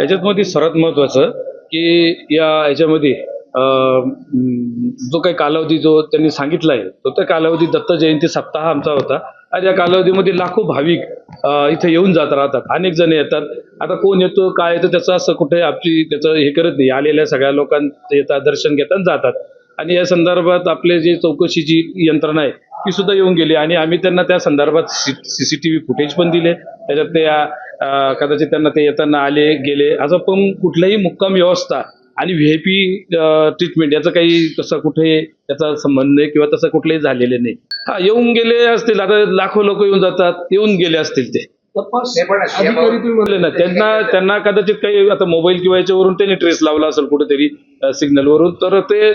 याच्यामध्ये सर्वात महत्वाचं की या याच्यामध्ये जो काही कालावधी जो त्यांनी सांगितला आहे तो त्या कालावधी दत्त जयंती सप्ताह आमचा होता. आणि या कालावधीमध्ये लाखो भाविक इथे येऊन जात राहतात. अनेक जण येतात. आता कोण येतो काय येतो त्याचं असं कुठे आपली त्याचं हे करत नाही. आलेल्या सगळ्या लोकांचं येतात दर्शन घेतात जातात. आणि या संदर्भात आपले जे चौकशीची यंत्रणा आहे ती सुद्धा येऊन गेली. आणि आम्ही त्यांना त्या संदर्भात C C T V footage पण दिले. त्याच्यात ते कदाचित त्यांना ते येताना आले गेले. असं पण कुठलाही मुक्काम व्यवस्था आणि व्ही आय पी ट्रीटमेंट याचं काही तसं कुठे त्याचा संबंध नाही किंवा तसं कुठलंही झालेलं नाही. हा येऊन गेले असतील. आता लाखो लोक येऊन जातात. येऊन गेले असतील ते. तपास नाही, पण अधिकारी म्हणले ना त्यांना त्यांना कदाचित काही आता मोबाईल किंवा याच्यावरून त्यांनी ट्रेस लावला असेल कुठेतरी सिग्नल वरून. तर ते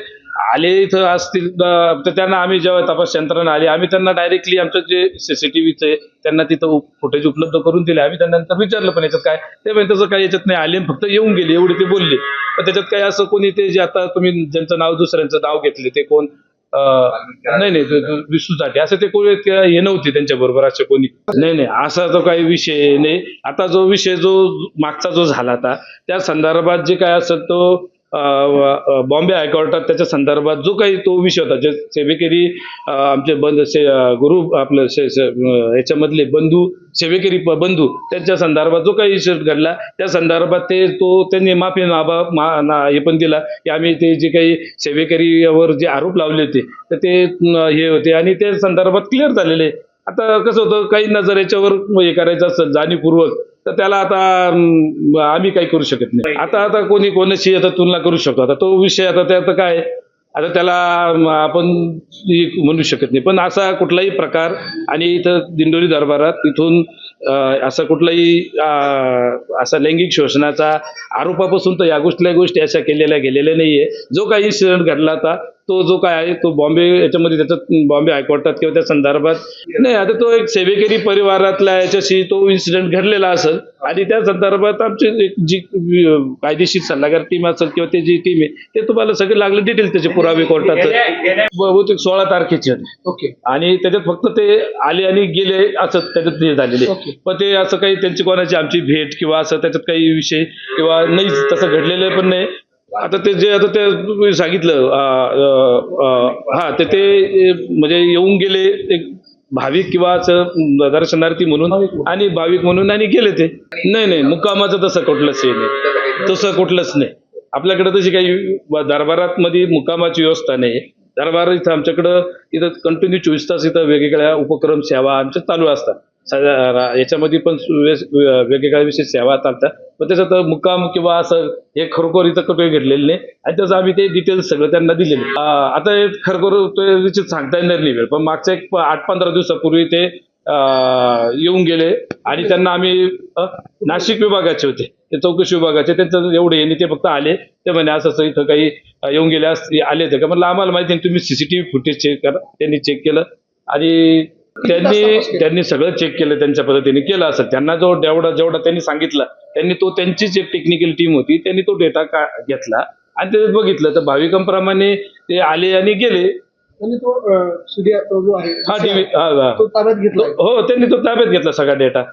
आले इथं असतील अं, तर त्यांना आम्ही जेव्हा तपास यंत्रणा आली आम्ही त्यांना डायरेक्टली आमचं जे सीसीटीव्हीचे त्यांना तिथं फुटेज उपलब्ध करून दिले. आम्ही त्यांना नंतर विचारलं पण याच्यात काय? ते पण त्याचं काही याच्यात नाही. आले फक्त येऊन गेले एवढे ते बोलले. पण त्याच्यात काही असं कोणी ते जे आता तुम्ही ज्यांचं नाव दुसऱ्यांचं नाव घेतले ते कोण? नाही नाही ते- विष्णू असं ते कोणी हे नव्हते त्यांच्या बरोबर असे कोणी नाही नाही असा जो काही विषय नाही. आता जो विषय जो मागचा जो झाला होता त्या संदर्भात जे काय असेल तो बॉम्बे हायकोर्टात त्याच्या संदर्भात जो काही तो विषय होता जे सेवेकरी आमचे बंद से गुरु आपलं से- याच्यामधले बंधू सेवेकरी बंधू त्यांच्या संदर्भात जो काही विषय घडला त्या संदर्भात ते तो त्यांनी माफी नाबा मा ना हे पण दिला की आम्ही ते जे काही सेवेकरीवर जे आरोप लावले होते तर ते हे होते आणि त्या संदर्भात क्लिअर झालेले. आता कसं होतं काही नजर याच्यावर हे करायचं असेल जाणीवपूर्वक तर त्याला आता आम्ही काही करू शकत नाही. आता आता कोणी कोणाशी आता तुलना करू शकतो. आता तो विषय आता त्यात काय? आता त्याला आपण म्हणू शकत नाही. पण असा कुठलाही प्रकार आणि इथं दिंडोरी दरबारात इथून असा कुठलाही असा लैंगिक शोषणाचा आरोपापासून तर या गोष्टी गोष्टी अशा केलेल्या गेलेल्या नाहीये. जो काही इन्सिडेंट घडला होता तो जो काय आहे तो बॉम्बे याच्यामध्ये त्याच्यात बॉम्बे हायकोर्टात किंवा त्या संदर्भात. नाही आता तो एक सेवेकरी परिवारातल्या याच्याशी तो इन्सिडेंट घडलेला असेल. आणि त्या संदर्भात आमची एक जी कायदेशीर सल्लागार टीम असेल किंवा ते जी टीम आहे ते तुम्हाला सगळे लागले डिटेल त्याचे पुरावे कोर्टात. बहुतेक सोळा तारखेचे ओके. आणि त्याच्यात फक्त ते आले आणि गेले असं त्याच्यात हे झालेले. पण ते असं काही त्यांची कोणाची आमची भेट किंवा असं त्याच्यात काही विषय किंवा नाही तसं घडलेलं पण नाही. आता ते जे आता ते सांगितलं हा ते ते म्हणजे येऊन गेले एक भाविक किंवा दर्शनार्थी म्हणून आणि भाविक म्हणून आणि गेले ते. नाही नाही मुक्कामाचं तसं कुठलंच हे नाही. तसं कुठलंच नाही. आपल्याकडे तशी काही दरबारात मध्ये मुक्कामाची व्यवस्था नाही दरबार इथं आमच्याकडं इथं कंटिन्यू चोवीस तास इथं वेगवेगळ्या उपक्रम सेवा आमच्या चालू असतात. याच्यामध्ये पण सु- वेगवेगळ्या विषय सेवा चालतात. पण त्याच्यात मुक्काम किंवा असं हे खरोखर इथं कुठे घडलेलं नाही. आणि त्याचं आम्ही ते डिटेल्स सगळं त्यांना दिलेले आता हे खरोखर तो विषय सांगता येणार नाही वेळ. पण मागच्या एक प- आठ पंधरा दिवसापूर्वी ते येऊन गेले. आणि त्यांना आम्ही नाशिक विभागाचे होते. ते चौकशी विभागाचे. त्यांचं एवढे यांनी ते फक्त आले. ते म्हणे असं असं इथं काही येऊन गेले आले होते का? म्हणलं आम्हाला माहिती नाही तुम्ही सीसीटीव्ही फुटेज चेक करा. त्यांनी चेक केलं. आणि त्यांनी त्यांनी सगळं चेक केलं त्यांच्या पद्धतीने केलं असं. त्यांना जो जेवढा जेवढा त्यांनी सांगितलं त्यांनी तो त्यांचीच एक टेक्निकल टीम होती त्यांनी तो डेटा का घेतला. आणि ते बघितलं तर भाविकांप्रमाणे ते आले आणि गेले. आणि तो सूर्या तो जो आहे हा टीव्ही त्यांनी तो ताब्यात घेतला सगळा डेटा.